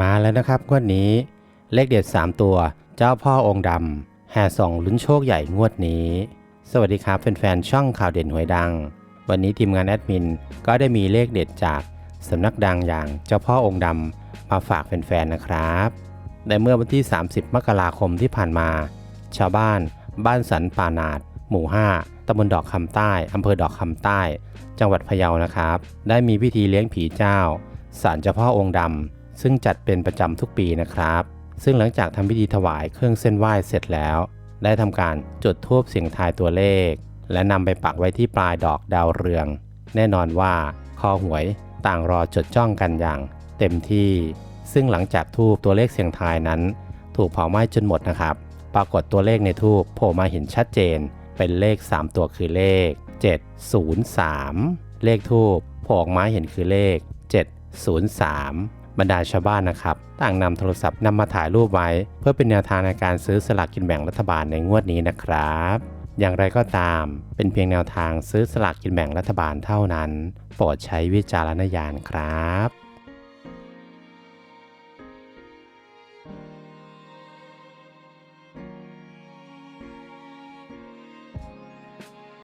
มาแล้วนะครับงวดนี้ เลขเด็ด 3 ตัว เจ้าพ่อองค์ดำแห่ส่องลุ้นโชคใหญ่งวดนี้ สวัสดีครับแฟนๆช่องข่าวเด่นหวยดัง วันนี้ทีมงานแอดมินก็ได้มีเลขเด็ดจากสำนักดังอย่างเจ้าพ่อองค์ดำมาฝากแฟนๆนะครับในเมื่อวันที่ 30 มกราคมที่ผ่านมา ชาวบ้าน บ้านสันป่านาด หมู่ 5ตำบลดอกคำใต้อำเภอดอกคำใต้ จังหวัดพะเยานะครับ ได้มีพิธีเลี้ยงผีเจ้าศาลเจ้าพ่อองค์ดำ ซึ่งจัดเป็นประจำทุกปีนะครับ ซึ่งหลังจากทำพิธีถวายเครื่องเส้นไหว้เสร็จแล้ว ได้ทำการจุดธูปเสียงทายตัวเลข และนำไปปักไว้ที่ปลายดอกดาวเรือง แน่นอนว่าคอหวยต่างรอจดจ้องกันอย่าง เต็มที่ ซึ่งหลังจากทูบตัวเลขเสียงทายนั้น ถูกเผาไหม้จนหมดนะครับ ปรากฏตัวเลขในทูบโผล่มาเห็นชัดเจน เป็นเลข 3 ตัวคือเลข 703 เลขทูบโผล่ออกมาเห็นคือเลข 703 บรรดาชาวบ้านนะครับ ต่างนำโทรศัพท์นำมาถ่ายรูปไว้ เพื่อเป็นแนวทางในการซื้อสลากกินแบ่งรัฐบาลในงวดนี้นะครับ อย่างไรก็ตาม เป็นเพียงแนวทางซื้อสลากกินแบ่งรัฐบาลเท่านั้น โปรดใช้วิจารณญาณครับ